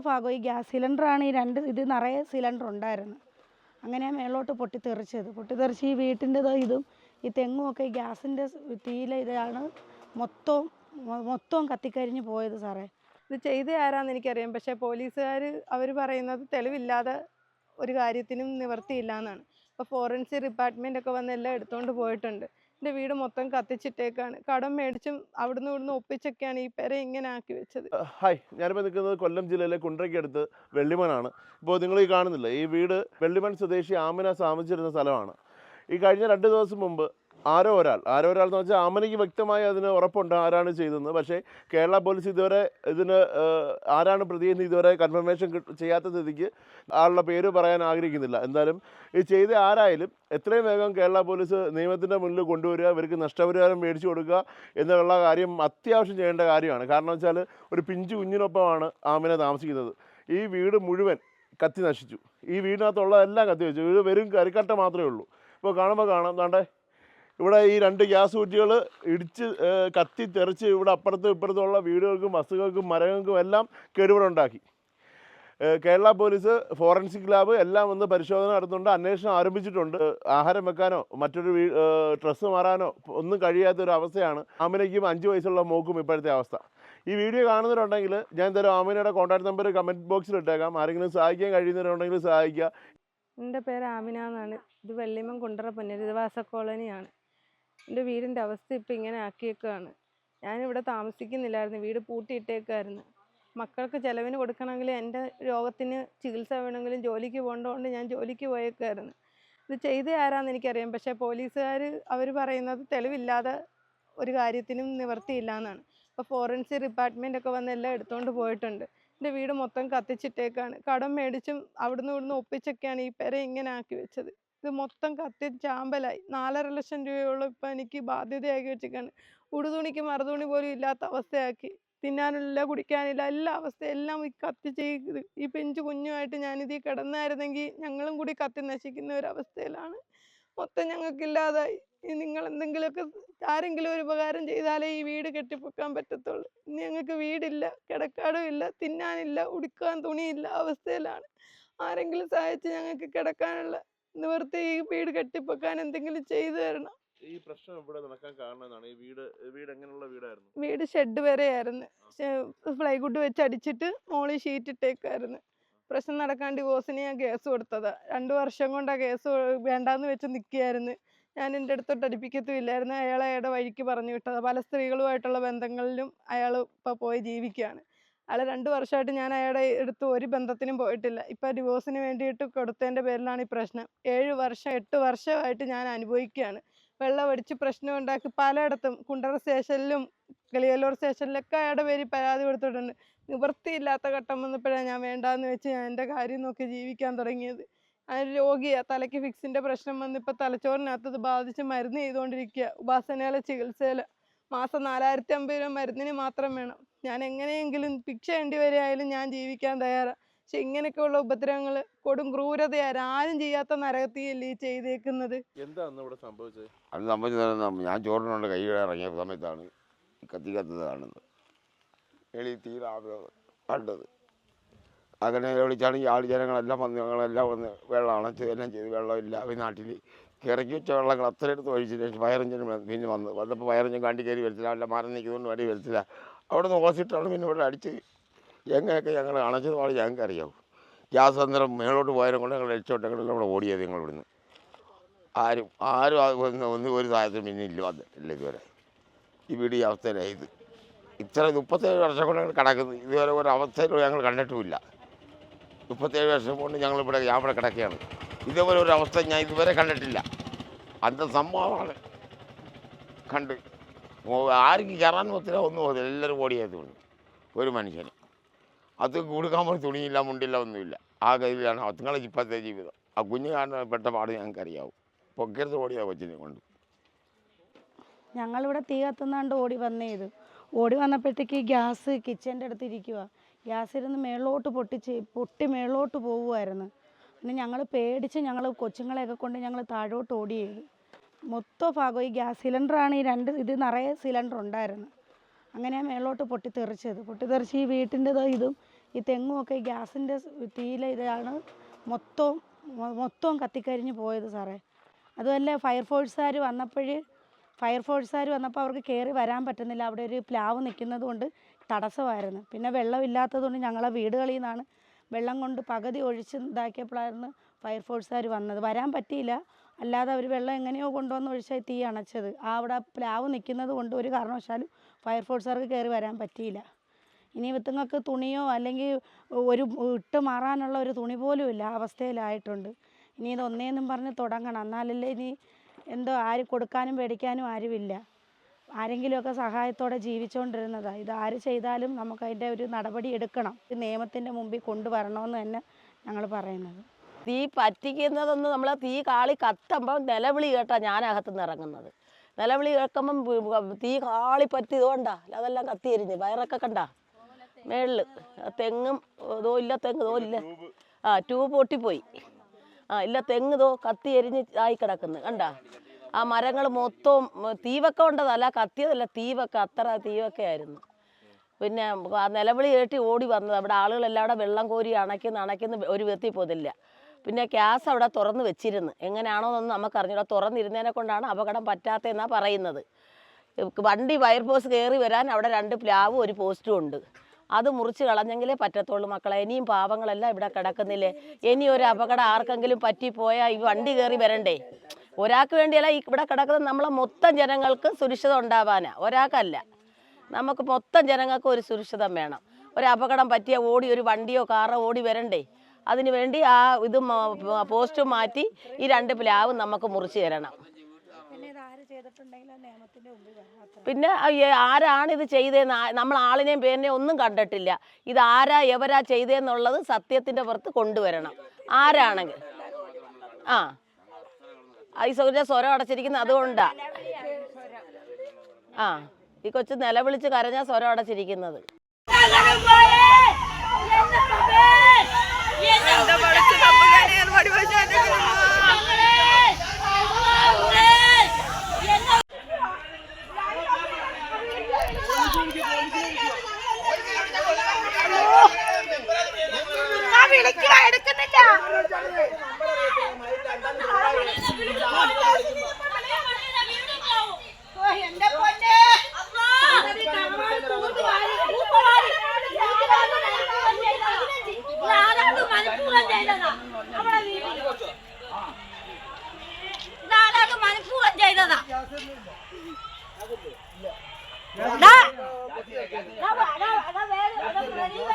മൊത്തം ഭാഗം ഈ ഗ്യാസ് സിലിണ്ടറാണ് ഈ രണ്ട് ഇത് നിറയെ സിലിണ്ടർ ഉണ്ടായിരുന്നു അങ്ങനെ മേളോട്ട് പൊട്ടിത്തെറിച്ചത്. പൊട്ടിത്തെറിച്ച് ഈ വീട്ടിന്റെ ഇതും ഈ തെങ്ങും ഒക്കെ ഈ ഗ്യാസിന്റെ തീയിലെ ഇതാണ് മൊത്തവും മൊത്തവും മൊത്തം കത്തിക്കരിഞ്ഞ് പോയത് സാറേ. ഇത് ചെയ്ത ആരാന്ന് എനിക്കറിയാം. പക്ഷേ പോലീസുകാർ അവർ പറയുന്നത് തെളിവില്ലാതെ ഒരു കാര്യത്തിനും നിവർത്തിയില്ല എന്നാണ്. അപ്പോൾ ഫോറൻസിക് ഡിപ്പാർട്ട്മെന്റ് ഒക്കെ വന്ന് എല്ലാം എടുത്തുകൊണ്ട് പോയിട്ടുണ്ട്. എന്റെ വീട് മൊത്തം കത്തിച്ചിട്ടേക്കാണ്. കടം മേടിച്ചും അവിടുന്ന് ഇവിടുന്ന് ഒപ്പിച്ചൊക്കെയാണ് ഈ പെര ഇങ്ങനെ ആക്കി വെച്ചത്. ഹായ്. ഞാനിപ്പോൾ നിൽക്കുന്നത് കൊല്ലം ജില്ലയിലെ കുണ്ട്രയ്ക്കടുത്ത് വെള്ളിമനാണ്. ഇപ്പോൾ നിങ്ങൾ ഈ കാണുന്നില്ല ഈ വീട് വെള്ളിമൺ സ്വദേശി ആമിന താമസിച്ചിരുന്ന സ്ഥലമാണ്. ഈ കഴിഞ്ഞ രണ്ട് ദിവസം മുമ്പ് ആരോ ഒരാൾ. ആരോ ഒരാൾ എന്ന് വെച്ചാൽ ആമനയ്ക്ക് വ്യക്തമായി അതിന് ഉറപ്പുണ്ട് ആരാണ് ചെയ്തതെന്ന്. പക്ഷേ കേരള പോലീസ് ഇതുവരെ ഇതിന് ആരാണ് പ്രതിയെന്ന് ഇതുവരെ കൺഫർമേഷൻ ചെയ്യാത്ത സ്ഥിതിക്ക് ആളുടെ പേര് പറയാൻ ആഗ്രഹിക്കുന്നില്ല. എന്തായാലും ഇത് ചെയ്ത ആരായാലും എത്രയും വേഗം കേരള പോലീസ് നിയമത്തിന്റെ മുന്നിൽ കൊണ്ടുവരിക ഇവർക്ക് നഷ്ടപരിഹാരം മേടിച്ചു കൊടുക്കുക എന്നുള്ള കാര്യം അത്യാവശ്യം ചെയ്യേണ്ട കാര്യമാണ്. കാരണം വെച്ചാൽ ഒരു പിഞ്ചു കുഞ്ഞിനൊപ്പമാണ് ആമിനെ താമസിക്കുന്നത്. ഈ വീട് മുഴുവൻ കത്തി നശിച്ചു. ഈ വീടിനകത്തുള്ള എല്ലാം കത്തി വെച്ചു. വീട് വെറും കരിക്കട്ട മാത്രമേ ഉള്ളൂ. ഇപ്പോൾ കാണുമ്പോൾ കാണാം. ദാണ്ടേ ഇവിടെ ഈ രണ്ട് ഗ്യാസ് കുറ്റികൾ ഇടിച്ച് കത്തി തെറിച്ച് ഇവിടെ അപ്പുറത്തും ഉള്ള വീടുകൾക്കും വസ്തുക്കൾക്കും മരങ്ങൾക്കും എല്ലാം കേടുപാടുണ്ടാക്കി കേരള പോലീസ് ഫോറൻസിക് ലാബ് എല്ലാം വന്ന് പരിശോധന നടത്തുന്നുണ്ട് അന്വേഷണം ആരംഭിച്ചിട്ടുണ്ട്. ആഹാരം വെക്കാനോ മറ്റൊരു ഡ്രസ്സ് മാറാനോ ഒന്നും കഴിയാത്ത ഒരു അവസ്ഥയാണ് ആമിനയ്ക്കും അഞ്ച് വയസ്സുള്ള മോക്കും ഇപ്പോഴത്തെ അവസ്ഥ. ഈ വീഡിയോ കാണുന്നവരുണ്ടെങ്കിൽ ഞാൻ എന്തായാലും ആമിനയുടെ കോൺടാക്ട് നമ്പർ കമന്റ് ബോക്സിൽ ഇട്ടേക്കാം. ആരെങ്കിലും സഹായിക്കാൻ കഴിയുന്നവരുണ്ടെങ്കിൽ സഹായിക്കുക. എന്റെ പേര് ആമിന എന്നാണ്. ഇത് വെള്ളിമം കുണ്ടറ പുനരധിവാസ കോളനിയാണ്. എന്റെ വീടിന്റെ അവസ്ഥ ഇപ്പം ഇങ്ങനെ ആക്കിയേക്കാണ്. ഞാനിവിടെ താമസിക്കുന്നില്ലായിരുന്നു. വീട് പൂട്ടിയിട്ടേക്കായിരുന്നു. മക്കൾക്ക് ചിലവിന് കൊടുക്കണമെങ്കിൽ എന്റെ രോഗത്തിന് ചികിത്സ വേണമെങ്കിലും ജോലിക്ക് പോകേണ്ടതുകൊണ്ട് ഞാൻ ജോലിക്ക് പോയേക്കായിരുന്നു. ഇത് ചെയ്ത ആരാന്ന് എനിക്കറിയാം. പക്ഷേ പോലീസുകാർ അവർ പറയുന്നത് തെളിവില്ലാതെ ഒരു കാര്യത്തിനും നിവർത്തിയില്ല എന്നാണ് അപ്പോൾ ഫോറൻസിക് ഡിപ്പാർട്ട്മെന്റ് ഒക്കെ വന്ന് എല്ലാം എടുത്തുകൊണ്ട് പോയിട്ടുണ്ട്. എന്റെ വീട് മൊത്തം കത്തിച്ചിട്ടേക്കാണ്. കടം മേടിച്ചും അവിടുന്ന് ഇവിടുന്ന് ഒപ്പിച്ചൊക്കെയാണ് ഈ പെര ഇങ്ങനെ ആക്കി വെച്ചത്. ഇത് മൊത്തം കത്തി ചാമ്പലായി. നാലര ലക്ഷം രൂപയോളം ഇപ്പം എനിക്ക് ബാധ്യതയാക്കി വെച്ചിരിക്കുകയാണ് ഉടുതുണിക്ക് മറുതുണി പോലും ഇല്ലാത്ത അവസ്ഥയാക്കി. തിന്നാനില്ല കുടിക്കാനില്ല എല്ലാ അവസ്ഥ എല്ലാം ഈ കത്തിച്ച് ഈ പെഞ്ചു കുഞ്ഞുമായിട്ട് ഞാനിത് കിടന്നായിരുന്നെങ്കിൽ ഞങ്ങളും കൂടി കത്തി നശിക്കുന്ന ഒരു അവസ്ഥയിലാണ്. മൊത്തം ഞങ്ങൾക്കില്ലാതായി. നിങ്ങൾ എന്തെങ്കിലുമൊക്കെ ആരെങ്കിലും ഒരു ഉപകാരം ചെയ്താലേ ഈ വീട് കെട്ടിപ്പൊക്കാൻ പറ്റത്തുള്ളൂ. ഇനി ഞങ്ങൾക്ക് വീടില്ല കിടക്കാടും ഇല്ല തിന്നാനില്ല ഉടുക്കാൻ തുണിയില്ല അവസ്ഥയിലാണ്. ആരെങ്കിലും സഹായിച്ച് ഞങ്ങൾക്ക് കിടക്കാനുള്ള നിവർത്തി ഈ വീട് കെട്ടിപ്പൊക്കാൻ എന്തെങ്കിലും ചെയ്തു തരണം. ഈ പ്രശ്നം ഇവിടെ നടക്കാൻ കാരണം ഈ വീട് വീട് എങ്ങനെയുള്ള വീടായിരുന്നു? വീട് ഷെഡ് വരെ വരെയായിരുന്നു പ്ലൈവുഡ് വെച്ച് അടിച്ചിട്ട് മോളിൽ ഷീറ്റ് ഇട്ടേക്കായിരുന്നു പ്രശ്നം നടക്കാൻ ഡിവോഴ്സിന് ഞാൻ കേസ് കൊടുത്തതാ. രണ്ടു വർഷം കൊണ്ട് ആ കേസ് വേണ്ടാന്ന് വെച്ച് നിൽക്കുകയായിരുന്നു ഞാൻ എന്റെ അടുത്തോട്ട് അടുപ്പിക്കത്തുമില്ലായിരുന്നു. അയാൾ അയാളുടെ വഴിക്ക് പറഞ്ഞു വിട്ടതാ. പല സ്ത്രീകളുമായിട്ടുള്ള ബന്ധങ്ങളിലും അയാൾ ഇപ്പോൾ പോയി ജീവിക്കുകയാണ്. അയാൾ രണ്ട് വർഷമായിട്ട് ഞാൻ അയാളുടെ അടുത്ത് ഒരു ബന്ധത്തിനും പോയിട്ടില്ല. ഇപ്പം ഡിവോഴ്സിന് വേണ്ടിയിട്ട് കൊടുത്തതിന്റെ പേരിലാണ് ഈ പ്രശ്നം. ഏഴ് വർഷം എട്ട് വർഷമായിട്ട് ഞാൻ അനുഭവിക്കുകയാണ്. വെള്ളമടിച്ച് പ്രശ്നം ഉണ്ടാക്കി പലയിടത്തും കുണ്ടറ സ്റ്റേഷനിലും കിളിയല്ലൂർ സ്റ്റേഷനിലൊക്കെ അയാളുടെ പേരിൽ പരാതി കൊടുത്തിട്ടുണ്ട്. നിവൃത്തിയില്ലാത്ത ഘട്ടം വന്നപ്പോഴാണ് ഞാൻ വേണ്ടാന്ന് വെച്ച് ഞാൻ എന്റെ കാര്യം നോക്കി ജീവിക്കാൻ തുടങ്ങിയത്. ഞാനൊരു രോഗിയാണ് തലയ്ക്ക് ഫിക്സിന്റെ പ്രശ്നം വന്ന് ഇപ്പോൾ തലച്ചോറിനകത്ത് ഇത് ബാധിച്ച് മരുന്ന് ചെയ്തുകൊണ്ടിരിക്കുക. ഉപാസനയിലെ ചികിത്സയിൽ മാസം നാലായിരത്തി അമ്പത് രൂപ മരുന്നിന് മാത്രം വേണം. ഞാൻ എങ്ങനെയെങ്കിലും ഭിക്ഷ വേണ്ടി വരികയായാലും ഞാൻ ജീവിക്കാൻ തയ്യാറാണ് പക്ഷെ ഇങ്ങനെയൊക്കെയുള്ള ഉപദ്രവങ്ങൾ കൊടും ക്രൂരതയാണ് ആരും ചെയ്യാത്ത നരകത്തിയല്ലേ ഈ ചെയ്തേക്കുന്നത്. എന്താ അന്ന് ഇവിടെ സംഭവിച്ചത്? അത് സംഭവിച്ചത് ഞാൻ ചോറിനോട് കൈ ഇറങ്ങിയ സമയത്താണ് കത്തി കത്തുന്നത് എളി തീരാ കണ്ടത്. അങ്ങനെ വിളിച്ചാണ് ഈ ആൾ ജനങ്ങളെല്ലാം വന്ന് ഞങ്ങളെല്ലാം വന്ന് വെള്ളം അണച്ച് എല്ലാം ചെയ്ത് വെള്ളമില്ല ഈ നാട്ടിൽ ഇറക്കി വെച്ച വെള്ളങ്ങൾ അത്ര എടുത്ത് ഒഴിച്ചിട്ട് പയറഞ്ചിന് പിന്നെ വന്ന്. വന്നപ്പോൾ പയറഞ്ചൻ കണ്ടി കയറി വരത്തില്ല. അല്ല മരം നിൽക്കുന്നതുകൊണ്ട് വണ്ടി വരത്തില്ല. അവിടെ നിന്ന് ഓസിട്ടാണ് പിന്നെ ഇവിടെ അടിച്ച് എങ്ങനെയൊക്കെ ഞങ്ങൾ അണച്ചത് പാട് ഞങ്ങൾക്ക് അറിയാവും ഗ്യാസ് അന്നേരം മേളോട്ട് പോയാലും കൊണ്ട് ഞങ്ങൾ രക്ഷോട്ട് ഞങ്ങളെല്ലാം ഇവിടെ ഓടിയത് ഞങ്ങൾ ഇവിടുന്ന്. ആരും ആരും ഒന്ന് ഒരു സഹായത്തിന് പിന്നെ ഇല്ല വന്നിട്ടില്ല ഇതുവരെ. ഈ വീട് ഈ അവസ്ഥയിലായി ഇത്. ഇത്ര മുപ്പത്തേഴ് വർഷം കൊണ്ട് ഞങ്ങൾ കിടക്കുന്നത് ഇതുവരെ ഒരു അവസ്ഥയിലും ഞങ്ങൾ കണ്ടിട്ടുമില്ല. മുപ്പത്തേഴ് വർഷം കൊണ്ട് ഞങ്ങൾ ഇവിടെ ഞാൻ ഇവിടെ കിടക്കുകയാണ്. ഇതേപോലെ ഒരു അവസ്ഥ ഞാൻ ഇതുവരെ കണ്ടിട്ടില്ല. അന്ത സംഭവമാണ് കണ്ട് ആർക്കും കയറാൻ ഒത്തിരി ഒന്നും പോകത്തില്ല എല്ലാവരും ഓടിയതുകൊണ്ട് ഒരു മനുഷ്യന്. അത് കൊടുക്കാൻ പോലും തുണിയില്ല മുണ്ടില്ല ഒന്നുമില്ല. ആ കയ്യിലാണ് അതുങ്ങളെ ഇപ്പോഴത്തെ ജീവിതം. ആ കുഞ്ഞ് കാണുന്ന പെട്ട പാട് ഞങ്ങൾക്ക് അറിയാവും പൊക്കരുത് ഓടിയാ കൊച്ചിനെ കൊണ്ട്. ഞങ്ങളിവിടെ തീ കത്തുന്നാണ്ട് ഓടി വന്നേ ഇത്. ഓടി വന്നപ്പോഴത്തേക്ക് ഗ്യാസ് കിച്ചന്റെ അടുത്ത് ഇരിക്കുക ഗ്യാസ് ഇരുന്ന് മേളിലോട്ട് പൊട്ടിച്ച് പൊട്ടി മേളിലോട്ട് പോവുമായിരുന്നു പിന്നെ ഞങ്ങൾ പേടിച്ച് ഞങ്ങൾ കൊച്ചുങ്ങളെയൊക്കെ കൊണ്ട് ഞങ്ങൾ താഴോട്ട് ഓടിയത് മൊത്തം ഭാഗം ഈ ഗ്യാസ് സിലിണ്ടറാണ് ഈ രണ്ട് ഇത് നിറയെ സിലിണ്ടർ ഉണ്ടായിരുന്നു അങ്ങനെ മേളിലോട്ട് പൊട്ടിത്തെറിച്ചത്. പൊട്ടിത്തെറിച്ച് ഈ വീട്ടിന്റെ ഇതും ഈ തെങ്ങും ഒക്കെ ഈ ഗ്യാസിന്റെ തീയിലെ ഇതാണ് മൊത്തവും മൊത്തവും മൊത്തം കത്തിക്കരിഞ്ഞ് പോയത് സാറേ. അതുമല്ല വന്നപ്പോൾ ഫയർഫോഴ്സുകാർ വന്നപ്പോൾ അവർക്ക് കയറി വരാൻ പറ്റുന്നില്ല. അവിടെ ഒരു പ്ലാവ് നിൽക്കുന്നത് കൊണ്ട് തടസ്സമായിരുന്നു. പിന്നെ വെള്ളമില്ലാത്തതുകൊണ്ട് ഞങ്ങളെ വീടുകളിൽ നിന്നാണ് വെള്ളം കൊണ്ട് പകുതി ഒഴിച്ച് ഇതാക്കിയപ്പോഴായിരുന്നു ഫയർഫോഴ്സുകാർ വന്നത്. വരാൻ പറ്റിയില്ല. അല്ലാതെ അവർ വെള്ളം എങ്ങനെയോ കൊണ്ടുവന്ന് ഒഴിച്ചാൽ തീ അണച്ചത്. ആ അവിടെ പ്ലാവ് നിൽക്കുന്നത് കൊണ്ട് ഒരു കാരണവശാലും ഫയർഫോഴ്സുകാർക്ക് കയറി വരാൻ പറ്റിയില്ല. ഇനി വിത്തുങ്ങൾക്ക് തുണിയോ അല്ലെങ്കിൽ ഒരു ഇട്ട് മാറാനുള്ള ഒരു തുണി പോലും ഇല്ല. അവസ്ഥയിലായിട്ടുണ്ട്. ഇനി ഇത് ഒന്നേന്നും പറഞ്ഞ് തുടങ്ങണം. എന്നാലല്ലേ ഇനി എന്തോ ആര് കൊടുക്കാനും പേടിക്കാനും ആരുമില്ല. ആരെങ്കിലുമൊക്കെ സഹായത്തോടെ ജീവിച്ചുകൊണ്ടിരുന്നതാണ് ഇത് ആര് ചെയ്താലും നമുക്ക് അതിന്റെ ഒരു നടപടി എടുക്കണം. നിയമത്തിന്റെ മുമ്പിൽ കൊണ്ടുവരണമെന്ന് തന്നെ ഞങ്ങൾ പറയുന്നത്. തീ പറ്റിക്കുന്നതെന്ന് നമ്മൾ തീ കാളി കത്തുമ്പോൾ നിലവിളി കേട്ടാ ഞാൻ അകത്തുനിന്ന് ഇറങ്ങുന്നത്. നിലവിളി കേൾക്കുമ്പം തീ കാളി പറ്റി ഇതുകൊണ്ടാ അതെല്ലാം കത്തി എരിഞ്ഞ്. വയറൊക്കെ കണ്ട? മേളിൽ തെങ്ങും ഇതോ ഇല്ല തെങ്ങ് ഇതോ ഇല്ല. ആ ട്യൂബ് പൊട്ടിപ്പോയി. ആ ഇല്ല തെങ്ങ് ഇതോ കത്തി എരിഞ്ഞ് ആയി കിടക്കുന്നു. കണ്ടാ? ആ മരങ്ങൾ മൊത്തവും തീവൊക്കെ ഉണ്ടതല്ല കത്തിയതല്ല തീവക്ക. അത്ര തീവക്ക ആയിരുന്നു. പിന്നെ നിലവിളി കേട്ടി ഓടി വന്നത്. അവിടെ ആളുകളെല്ലാം അവിടെ വെള്ളം കോരി അണയ്ക്കുന്ന അണയ്ക്കുന്ന ഒരു വെത്തി പോതില്ല. പിന്നെ ഗ്യാസ് അവിടെ തുറന്ന് വെച്ചിരുന്നു. എങ്ങനെയാണോ എന്നൊന്നും നമുക്കറിഞ്ഞൂടാ. തുറന്നിരുന്നതിനെ കൊണ്ടാണ് അപകടം പറ്റാത്തതെന്നാണ് പറയുന്നത്. വണ്ടി വയർ പോസ്റ്റ് കയറി വരാൻ അവിടെ രണ്ട് പ്ലാവും ഒരു പോസ്റ്റും ഉണ്ട്. അത് മുറിച്ച് കളഞ്ഞെങ്കിലേ പറ്റത്തുള്ളൂ മക്കളെ. ഇനിയും പാവങ്ങളെല്ലാം ഇവിടെ കിടക്കുന്നില്ലേ? ഇനി ഒരു അപകടം ആർക്കെങ്കിലും പറ്റിപ്പോയാൽ ഈ വണ്ടി കയറി വരണ്ടേ? ഒരാൾക്ക് വേണ്ടിയല്ല ഈ ഇവിടെ കിടക്കുന്നത് നമ്മളെ മൊത്തം ജനങ്ങൾക്ക് സുരക്ഷിതം ഉണ്ടാവാനാ. ഒരാൾക്കല്ല. നമുക്ക് മൊത്തം ജനങ്ങൾക്ക് ഒരു സുരക്ഷിതം വേണം. ഒരു അപകടം പറ്റിയ ഓടി ഒരു വണ്ടിയോ കാറോ ഓടി വരണ്ടേ? അതിന് വേണ്ടി ആ ഇത് പോസ്റ്റ് മാറ്റി ഈ രണ്ട് പ്ലാവ് നമുക്ക് മുറിച്ച് തരണം. പിന്നെ ആരാണ് ഇത് ചെയ്തതെന്ന് നമ്മൾ ആളിനെയും പേരിനെയും ഒന്നും കണ്ടിട്ടില്ല. ഇത് ആരാ എവരാ ചെയ്തതെന്നുള്ളത് സത്യത്തിന്റെ പുറത്ത് കൊണ്ടുവരണം. ആരാണെങ്കിൽ ആ. ആ, ഈ സൗകര്യ സ്വരം അടച്ചിരിക്കുന്ന അതുകൊണ്ടാ. ആ ഈ കൊച്ചു നിലവിളിച്ച് കരഞ്ഞ സ്വരം അടച്ചിരിക്കുന്നത്. Yeah. நான் நான் நான் வேற நான் வெளிய